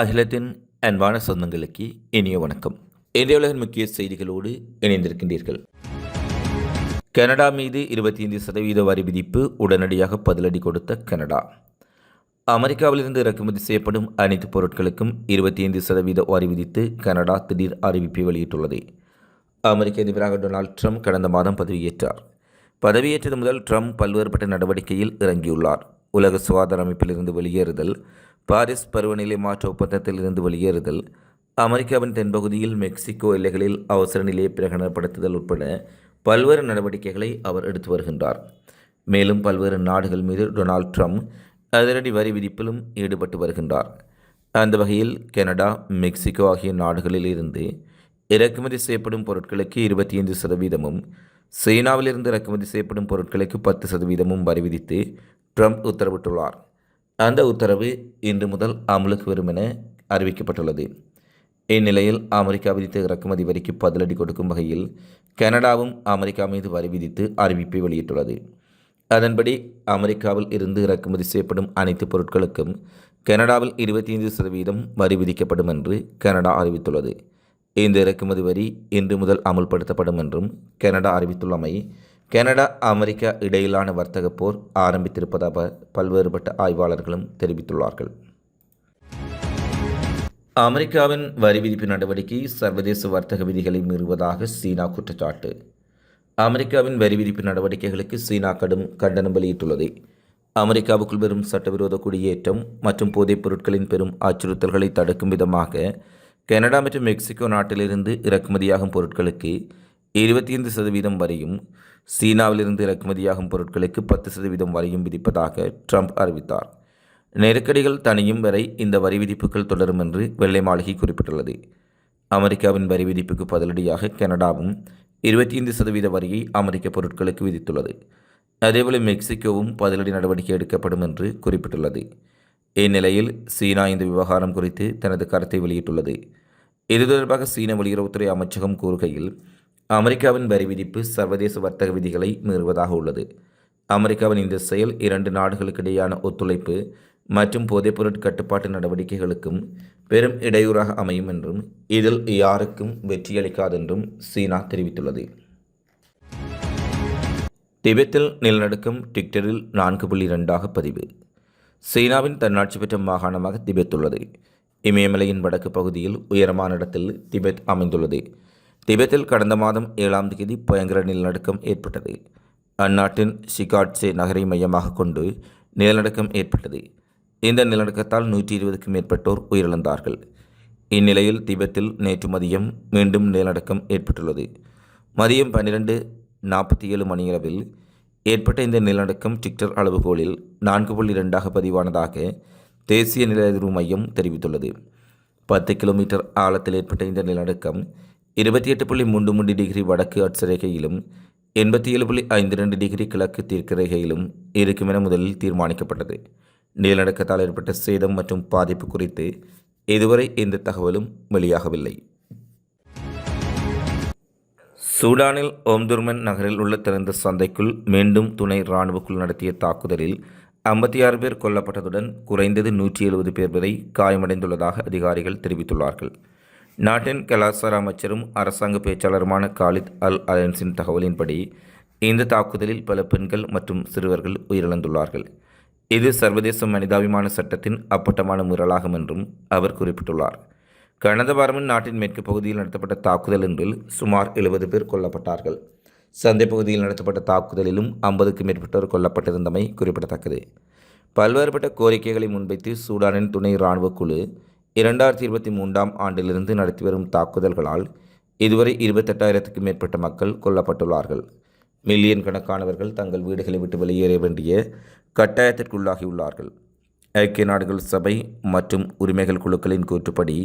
அகிலத்தின் அன்பான சொந்தங்களுக்கு இனிய வணக்கம். இன்றைய உலகின் முக்கிய செய்திகளோடு இணைந்திருக்கின்றீர்கள். கனடா மீது இருபத்தி ஐந்து சதவீத வரி விதிப்பு உடனடியாக பதிலடி கொடுத்த கனடா. அமெரிக்காவிலிருந்து இறக்குமதி செய்யப்படும் அனைத்து பொருட்களுக்கும் இருபத்தி ஐந்து சதவீத வரி விதித்து கனடா திடீர் அறிவிப்பை வெளியிட்டுள்ளது. அமெரிக்க அதிபராக டொனால்ட் ட்ரம்ப் கடந்த மாதம் பதவியேற்றார். பதவியேற்றது முதல் ட்ரம்ப் பல்வேறுபட்ட நடவடிக்கையில் இறங்கியுள்ளார். உலக சுகாதார அமைப்பிலிருந்து வெளியேறுதல் பாரிஸ் பருவநிலை மாற்ற ஒப்பந்தத்தில் இருந்து வெளியேறுதல் அமெரிக்காவின் தென்பகுதியில் மெக்சிகோ எல்லைகளில் அவசர நிலையை பிரகடனப்படுத்துதல் உட்பட பல்வேறு நடவடிக்கைகளை அவர் எடுத்து வருகின்றார். மேலும் பல்வேறு நாடுகள் மீது டொனால்ட் ட்ரம்ப் அதிரடி வரி விதிப்பிலும் ஈடுபட்டு வருகின்றார். அந்த வகையில் கனடா மெக்சிகோ ஆகிய நாடுகளில் இருந்து இறக்குமதி செய்யப்படும் பொருட்களுக்கு இருபத்தி ஐந்து சதவீதமும் சீனாவிலிருந்து இறக்குமதி செய்யப்படும் பொருட்களுக்கு பத்து சதவீதமும் வரி விதித்து ட்ரம்ப் உத்தரவிட்டுள்ளார். அந்த உத்தரவு இன்று முதல் அமலுக்கு வரும் என அறிவிக்கப்பட்டுள்ளது. இந்நிலையில் அமெரிக்கா விதித்த இறக்குமதி வரிக்கு பதிலடி கொடுக்கும் வகையில் கனடாவும் அமெரிக்கா மீது வரி விதித்து அறிவிப்பை வெளியிட்டுள்ளது. அதன்படி அமெரிக்காவில் இருந்து இறக்குமதி செய்யப்படும் அனைத்து பொருட்களுக்கும் கனடாவில் இருபத்தி ஐந்து சதவீதம் வரி விதிக்கப்படும் என்று கனடா அறிவித்துள்ளது. இந்த இறக்குமதி வரி இன்று முதல் அமுல்படுத்தப்படும் என்றும் கனடா அறிவித்துள்ளமை கனடா அமெரிக்கா இடையிலான வர்த்தக போர் ஆரம்பித்திருப்பதாக பல்வேறுபட்ட ஆய்வாளர்களும் தெரிவித்துள்ளார்கள். அமெரிக்காவின் வரி விதிப்பு நடவடிக்கை சர்வதேச வர்த்தக விதிகளை மீறுவதாக சீனா குற்றச்சாட்டு. அமெரிக்காவின் வரி விதிப்பு நடவடிக்கைகளுக்கு சீனா கடும் கண்டனம் வெளியிட்டுள்ளது. அமெரிக்காவுக்குள் பெறும் சட்டவிரோத குடியேற்றம் மற்றும் போதைப் பொருட்களின் பெரும் அச்சுறுத்தல்களை தடுக்கும் விதமாக கனடா மற்றும் மெக்சிகோ நாட்டிலிருந்து இறக்குமதியாகும் பொருட்களுக்கு இருபத்தி ஐந்து சதவீதம் வரையும் சீனாவிலிருந்து இறக்குமதியாகும் பொருட்களுக்கு பத்து சதவீதம் வரையும் விதிப்பதாக ட்ரம்ப் அறிவித்தார். நெருக்கடிகள் தனியும் வரை இந்த வரி விதிப்புகள் தொடரும் என்று வெள்ளை மாளிகை குறிப்பிட்டுள்ளது. அமெரிக்காவின் வரி விதிப்புக்கு பதிலடியாக கனடாவும் இருபத்தி ஐந்து சதவீத வரியை அமெரிக்க பொருட்களுக்கு விதித்துள்ளது. அதேபோல மெக்சிகோவும் பதிலடி நடவடிக்கை எடுக்கப்படும் என்று குறிப்பிட்டுள்ளது. இந்நிலையில் சீனா இந்த விவகாரம் குறித்து தனது கருத்தை வெளியிட்டுள்ளது. இது தொடர்பாக சீன வெளியுறவுத்துறை அமைச்சகம் கூறுகையில் அமெரிக்காவின் வரி விதிப்பு சர்வதேச வர்த்தக விதிகளை மீறுவதாக உள்ளது. அமெரிக்காவின் இந்த செயல் இரண்டு நாடுகளுக்கிடையான ஒத்துழைப்பு மற்றும் போதைப்பொருட் கட்டுப்பாட்டு நடவடிக்கைகளுக்கும் பெரும் இடையூறாக அமையும் என்றும் இதில் யாருக்கும் வெற்றியளிக்காதென்றும் சீனா தெரிவித்துள்ளது. திபெத்தில் நிலநடுக்கம் டிக்டரில் நான்கு புள்ளி இரண்டாக பதிவு. சீனாவின் தன்னாட்சி பெற்ற மாகாணமாக திபெத் உள்ளது இமயமலையின் வடக்கு பகுதியில் உயரமான இடத்தில் திபெத் அமைந்துள்ளது. திபெத்தில் கடந்த மாதம் ஏழாம் தேதி பயங்கர நிலநடுக்கம் ஏற்பட்டது. அந்நாட்டின் சிகாட்சே நகரை மையமாக கொண்டு நிலநடுக்கம் ஏற்பட்டது. இந்த நிலநடுக்கத்தால் நூற்றி இருபதுக்கும் மேற்பட்டோர் உயிரிழந்தார்கள். இந்நிலையில் திபெத்தில் நேற்று மதியம் மீண்டும் நிலநடுக்கம் ஏற்பட்டுள்ளது. மதியம் பன்னிரெண்டு நாற்பத்தி ஏழு மணியளவில் ஏற்பட்ட இந்த நிலநடுக்கம் டிக்டர் அளவுகோலில் நான்கு புள்ளி இரண்டாக பதிவானதாக தேசிய நில எதிர்வு மையம் தெரிவித்துள்ளது. பத்து கிலோமீட்டர் ஆழத்தில் ஏற்பட்ட இந்த நிலநடுக்கம் இருபத்தி எட்டு புள்ளி மூன்று மூன்று டிகிரி வடக்கு அட்சரேகையிலும் எண்பத்தி ஏழு புள்ளி ஐந்து ரெண்டு டிகிரி கிழக்கு தீர்க்கரேகையிலும் இருக்கும் என முதலில் தீர்மானிக்கப்பட்டது. நிலநடுக்கத்தால் ஏற்பட்ட சேதம் மற்றும் பாதிப்பு குறித்து இதுவரை எந்த தகவலும் வெளியாகவில்லை. சூடானில் ஓம்துர்மன் நகரில் உள்ள திறந்த சந்தைக்குள் மீண்டும் துணை இராணுவக்குள் நடத்திய தாக்குதலில் ஐம்பத்தி ஆறு பேர் கொல்லப்பட்டதுடன் குறைந்தது நூற்றி எழுபது பேர் வரை காயமடைந்துள்ளதாக அதிகாரிகள் தெரிவித்துள்ளார்கள். நாட்டின் கலாச்சார அமைச்சரும் அரசாங்க பேச்சாளருமான காலித் அல் அலன்ஸின் தகவலின்படி இந்த தாக்குதலில் பல பெண்கள் மற்றும் சிறுவர்கள் உயிரிழந்துள்ளார்கள். இது சர்வதேச மனிதாபிமான சட்டத்தின் அப்பட்டமான முரலாகும் என்றும் அவர் குறிப்பிட்டுள்ளார். கடந்த வாரமும் நாட்டின் மேற்கு பகுதியில் நடத்தப்பட்ட தாக்குதல் ஒன்றில் சுமார் எழுபது பேர் கொல்லப்பட்டார்கள். சந்தை பகுதியில் நடத்தப்பட்ட தாக்குதலிலும் ஐம்பதுக்கும் மேற்பட்டோர் கொல்லப்பட்டிருந்தமை குறிப்பிடத்தக்கது. பல்வேறுபட்ட கோரிக்கைகளை முன்வைத்து சூடானின் துணை இராணுவ குழு இரண்டாயிரத்தி இருபத்தி மூன்றாம் ஆண்டிலிருந்து நடத்தி வரும் தாக்குதல்களால் இதுவரை இருபத்தெட்டாயிரத்துக்கும் மேற்பட்ட மக்கள் கொல்லப்பட்டுள்ளார்கள். மில்லியன் கணக்கானவர்கள் தங்கள் வீடுகளை விட்டு வெளியேற வேண்டிய கட்டாயத்திற்குள்ளாகியுள்ளார்கள். ஐக்கிய நாடுகள் சபை மற்றும் உரிமைகள் குழுக்களின் கூற்றுப்படி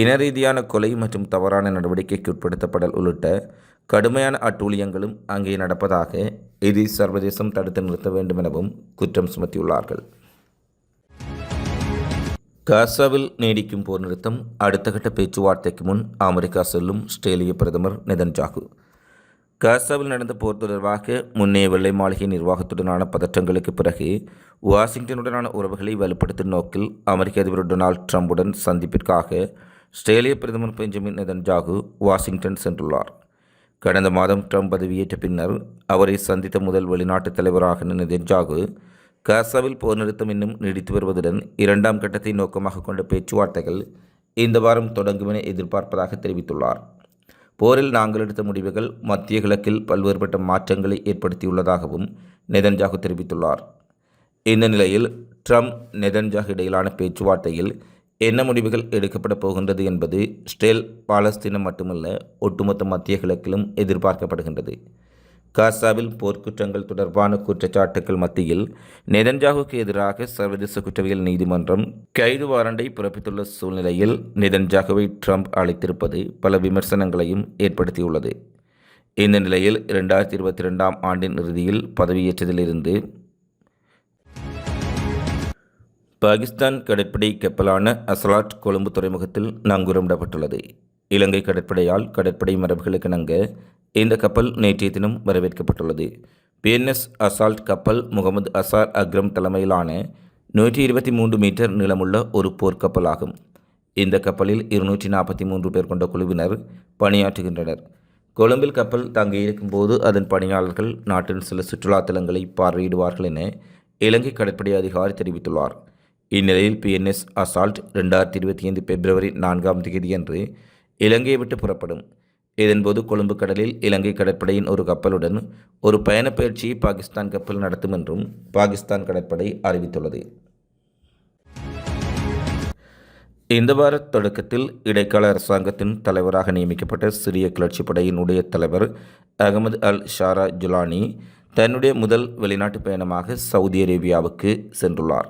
இன ரீதியான கொலை மற்றும் தவறான நடவடிக்கைக்கு உட்படுத்தப்படல் உள்ளிட்ட கடுமையான அட்டூழியங்களும் அங்கே நடப்பதாக இதை சர்வதேசம் தடுத்து நிறுத்த வேண்டும் எனவும் குற்றம் சுமத்தியுள்ளார்கள். காசாவில் நீடிக்கும் போர் நிறுத்தம் அடுத்த கட்ட பேச்சுவார்த்தைக்கு முன் அமெரிக்கா செல்லும் ஆஸ்திரேலிய பிரதமர் நெதன்ஜாகு காசாவில் நடந்த போர் தொடர்பாக முன்னைய வெள்ளை மாளிகை நிர்வாகத்துடனான பதற்றங்களுக்கு பிறகு வாஷிங்டனுடனான உறவுகளை வலுப்படுத்தும் நோக்கில் அமெரிக்க அதிபர் டொனால்ட் ட்ரம்புடன் சந்திப்பிற்காக ஆஸ்திரேலிய பிரதமர் பெஞ்சமின் நெதன்ஜாகு வாஷிங்டன் சென்றுள்ளார். கடந்த மாதம் ட்ரம்ப் பதவியேற்ற பின்னர் அவரை சந்தித்த முதல் வெளிநாட்டு தலைவராக நெதன்ஜாகு காசாவில் போர் நிறுத்தம் இன்னும் நீடித்து வருவதுடன் இரண்டாம் கட்டத்தை நோக்கமாக கொண்ட பேச்சுவார்த்தைகள் இந்த வாரம் தொடங்கும் என எதிர்பார்ப்பதாக தெரிவித்துள்ளார். போரில் நாங்கள் எடுத்த முடிவுகள் மத்திய கிழக்கில் பல்வேறுபட்ட மாற்றங்களை ஏற்படுத்தியுள்ளதாகவும் நெதன்ஜாகு தெரிவித்துள்ளார். இந்த நிலையில் ட்ரம்ப் நெதன்ஜாகு இடையிலான பேச்சுவார்த்தையில் என்ன முடிவுகள் எடுக்கப்பட போகின்றது என்பது ஸ்டேல் பாலஸ்தீனம் மட்டுமல்ல ஒட்டுமொத்த மத்திய கிழக்கிலும் எதிர்பார்க்கப்படுகின்றது. காசாவில் போர்க்குற்றங்கள் தொடர்பான குற்றச்சாட்டுகள் மத்தியில் நெதன்ஜாகுக்கு எதிராக சர்வதேச குற்றவியல் நீதிமன்றம் கைது வாரண்டை பிறப்பித்துள்ள சூழ்நிலையில் நெதன்ஜாகுவை ட்ரம்ப் அழைத்திருப்பது பல விமர்சனங்களையும் ஏற்படுத்தியுள்ளது. இந்த நிலையில் இரண்டாயிரத்தி இருபத்தி ரெண்டாம் ஆண்டின் இறுதியில் பதவியேற்றதிலிருந்து பாகிஸ்தான் கடற்படை கப்பலான அசலாட் கொழும்பு துறைமுகத்தில் நங்கூரமிடப்பட்டுள்ளது. இலங்கை கடற்படையால் கடற்படை மரபுகளுக்கு இணங்க இந்த கப்பல் நேற்றைய தினம் வரவேற்கப்பட்டுள்ளது. பிஎன்எஸ் அசால்ட் கப்பல் முகமது அசார் அக்ரம் தலைமையிலான நூற்றி இருபத்தி மூன்று மீட்டர் நீளமுள்ள ஒரு போர்க்கப்பலாகும் இந்த கப்பலில் இருநூற்றி நாற்பத்தி மூன்று பேர் கொண்ட குழுவினர் பணியாற்றுகின்றனர். கொழும்பில் கப்பல் தங்கியிருக்கும் போது அதன் பணியாளர்கள் நாட்டின் சில சுற்றுலா தலங்களை பார்வையிடுவார்கள் என இலங்கை கடற்படை அதிகாரி தெரிவித்துள்ளார். இந்நிலையில் பிஎன்எஸ் அசால்ட் ரெண்டாயிரத்தி இருபத்தி ஐந்து பிப்ரவரி நான்காம் தேதியன்று இலங்கையை விட்டு புறப்படும். இதன்போது கொழும்பு கடலில் இலங்கை கடற்படையின் ஒரு கப்பலுடன் ஒரு பயணப் பயிற்சியை பாகிஸ்தான் கப்பல் நடத்தும் என்றும் பாகிஸ்தான் கடற்படை அறிவித்துள்ளது. இந்த வார தொடக்கத்தில் இடைக்கால அரசாங்கத்தின் தலைவராக நியமிக்கப்பட்ட சிறிய கிளர்ச்சிப் படையினுடைய தலைவர் அகமது அல் ஷாரா ஜுலானி தன்னுடைய முதல் வெளிநாட்டு பயணமாக சவுதி அரேபியாவுக்கு சென்றுள்ளார்.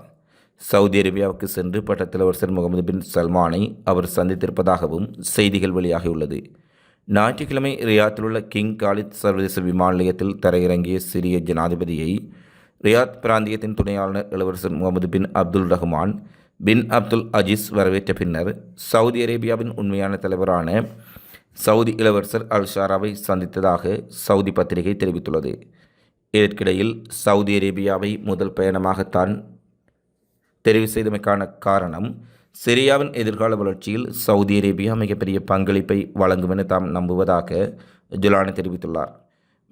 சவுதி அரேபியாவுக்கு சென்று பட்டத்தலைவரசர் முகமது பின் சல்மானை அவர் சந்தித்திருப்பதாகவும் செய்திகள் வெளியாகியுள்ளது. ஞாயிற்றுக்கிழமை ரியாத்தில் உள்ள கிங் காலித் சர்வதேச விமான நிலையத்தில் தரையிறங்கிய சிரிய ஜனாதிபதியை ரியாத் பிராந்தியத்தின் துணையாளர் இளவரசர் முகமது பின் அப்துல் ரஹ்மான் பின் அப்துல் அஜீஸ் வரவேற்ற பின்னர் சவுதி அரேபியாவின் உண்மையான தலைவரான சவுதி இளவரசர் அல் ஷாராவை சந்தித்ததாக சவுதி பத்திரிகை தெரிவித்துள்ளது. இதற்கிடையில் சவுதி அரேபியாவை முதல் பயணமாகத்தான் தெரிவு செய்தமைக்கான காரணம் சிரியாவின் எதிர்கால வளர்ச்சியில் சவுதி அரேபியா மிகப்பெரிய பங்களிப்பை வழங்கும் என தாம் நம்புவதாக ஜுலானி தெரிவித்துள்ளார்.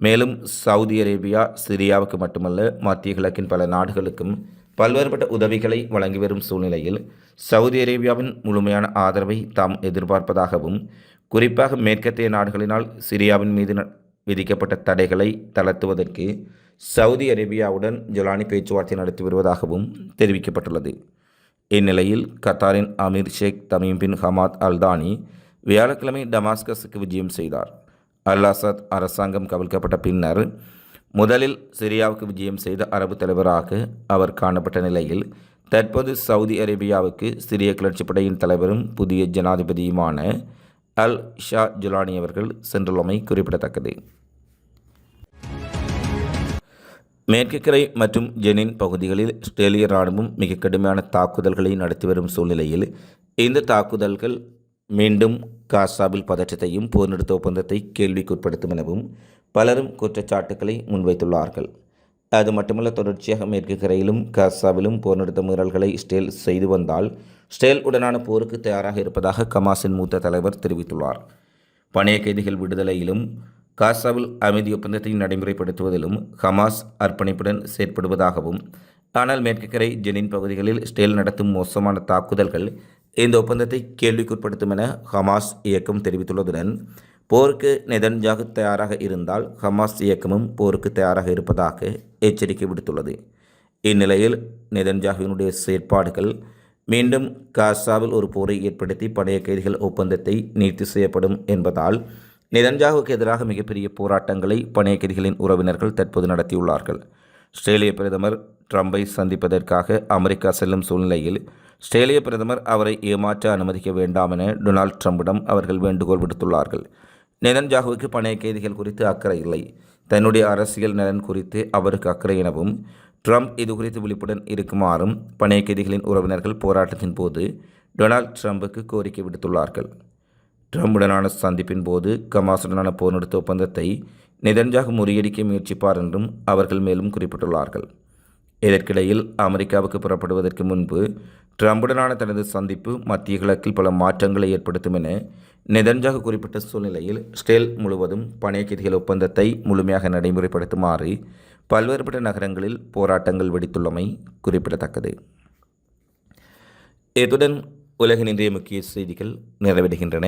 மேலும் சவுதி அரேபியா சிரியாவுக்கு மட்டுமல்ல மத்திய கிழக்கின் பல நாடுகளுக்கும் பல்வேறுபட்ட உதவிகளை வழங்கி வரும் சூழ்நிலையில் சவுதி அரேபியாவின் முழுமையான ஆதரவை தாம் எதிர்பார்ப்பதாகவும் குறிப்பாக மேற்கத்திய நாடுகளினால் சிரியாவின் மீது விதிக்கப்பட்ட தடைகளை தளர்த்துவதற்கு சவுதி அரேபியாவுடன் ஜொலானி பேச்சுவார்த்தை நடத்தி வருவதாகவும் தெரிவிக்கப்பட்டுள்ளது. இந்நிலையில் கத்தாரின் Amir Sheikh Tamim bin Hamad Al Thani வியாழக்கிழமை டமாஸ்கஸுக்கு விஜயம் செய்தார். அல் அசத் அரசாங்கம் கவிழ்க்கப்பட்ட பின்னர் முதலில் சிரியாவுக்கு விஜயம் செய்த அரபு தலைவராக அவர் காணப்பட்ட நிலையில் தற்போது சவுதி அரேபியாவுக்கு சிரிய கிளர்ச்சி படையின் தலைவரும் புதிய ஜனாதிபதியுமான அல் ஷா ஜுலானி அவர்கள் சென்றுள்ளமை குறிப்பிடத்தக்கது. மேற்கு கரை மற்றும் ஜெனின் பகுதிகளில் ஆஸ்திரேலிய இராணுவம் மிக கடுமையான தாக்குதல்களை நடத்தி வரும் சூழ்நிலையில் இந்த தாக்குதல்கள் மீண்டும் காசாவில் பதற்றத்தையும் போர் நிறுத்த ஒப்பந்தத்தை கேள்விக்குட்படுத்தும் எனவும் பலரும் குற்றச்சாட்டுக்களை முன்வைத்துள்ளார்கள். அது மட்டுமல்ல தொடர்ச்சியாக மேற்கு கரையிலும் காசாவிலும் போர் நிறுத்த முயற்சிகளை ஸ்டேல் செய்து வந்தால் ஸ்டேல் உடனான போருக்கு தயாராக இருப்பதாக கமாஸின் மூத்த தலைவர் தெரிவித்துள்ளார். பணைய கைதிகள் விடுதலையிலும் காசாவில் அமைதி ஒப்பந்தத்தை நடைமுறைப்படுத்துவதிலும் ஹமாஸ் அர்ப்பணிப்புடன் செயற்படுவதாகவும் ஆனால் மேற்கு கரை ஜெனின் பகுதிகளில் ஸ்டேல் நடத்தும் மோசமான தாக்குதல்கள் இந்த ஒப்பந்தத்தை கேள்விக்குட்படுத்தும் என ஹமாஸ் இயக்கம் தெரிவித்துள்ளதுடன் போருக்கு நெதன்ஜாகு தயாராக இருந்தால் ஹமாஸ் இயக்கமும் போருக்கு தயாராக இருப்பதாக எச்சரிக்கை விடுத்துள்ளது. இந்நிலையில் நெதன்ஜாகுவினுடைய செயற்பாடுகள் மீண்டும் காசாவில் ஒரு போரை ஏற்படுத்தி பழைய கைதிகள் ஒப்பந்தத்தை நீர்த்தி செய்யப்படும் என்பதால் நிதன்ஜாவுக்கு எதிராக மிகப்பெரிய போராட்டங்களை பணைய கைதிகளின் உறவினர்கள் தற்போது நடத்தியுள்ளார்கள். ஆஸ்திரேலிய பிரதமர் ட்ரம்பை சந்திப்பதற்காக அமெரிக்கா செல்லும் சூழ்நிலையில் ஆஸ்திரேலிய பிரதமர் அவரை ஏமாற்ற அனுமதிக்க வேண்டாம் என டொனால்ட் ட்ரம்பிடம் அவர்கள் வேண்டுகோள் விடுத்துள்ளார்கள். நெதன்ஜாகுவுக்கு பணைய கைதிகள் குறித்து அக்கறை இல்லை. தன்னுடைய அரசியல் நலன் குறித்து அவருக்கு அக்கறை எனவும் ட்ரம்ப் இது குறித்து விழிப்புடன் இருக்குமாறும் பணைய கைதிகளின் உறவினர்கள் போராட்டத்தின் போது டொனால்ட் ட்ரம்புக்கு கோரிக்கை விடுத்துள்ளார்கள். ட்ரம்புடனான சந்திப்பின் போது கமாசுடனான போர் நிறுத்த ஒப்பந்தத்தை நிதன்ஜாக முறியடிக்க முயற்சிப்பார் என்றும் அவர்கள் மேலும் குறிப்பிட்டுள்ளார்கள். இதற்கிடையில் அமெரிக்காவுக்கு புறப்படுவதற்கு முன்பு ட்ரம்புடனான தனது சந்திப்பு மத்திய கிழக்கில் பல மாற்றங்களை ஏற்படுத்தும் என நெதன்ஜாகு குறிப்பிட்ட சூழ்நிலையில் ஸ்டேல் முழுவதும் பணைய கைதிகள் ஒப்பந்தத்தை முழுமையாக நடைமுறைப்படுத்துமாறு பல்வேறுபட்ட நகரங்களில் போராட்டங்கள் வெடித்துள்ளமை குறிப்பிடத்தக்கது. இத்துடன் உலகின் இன்றைய முக்கிய செய்திகள் நிறைவடைகின்றன.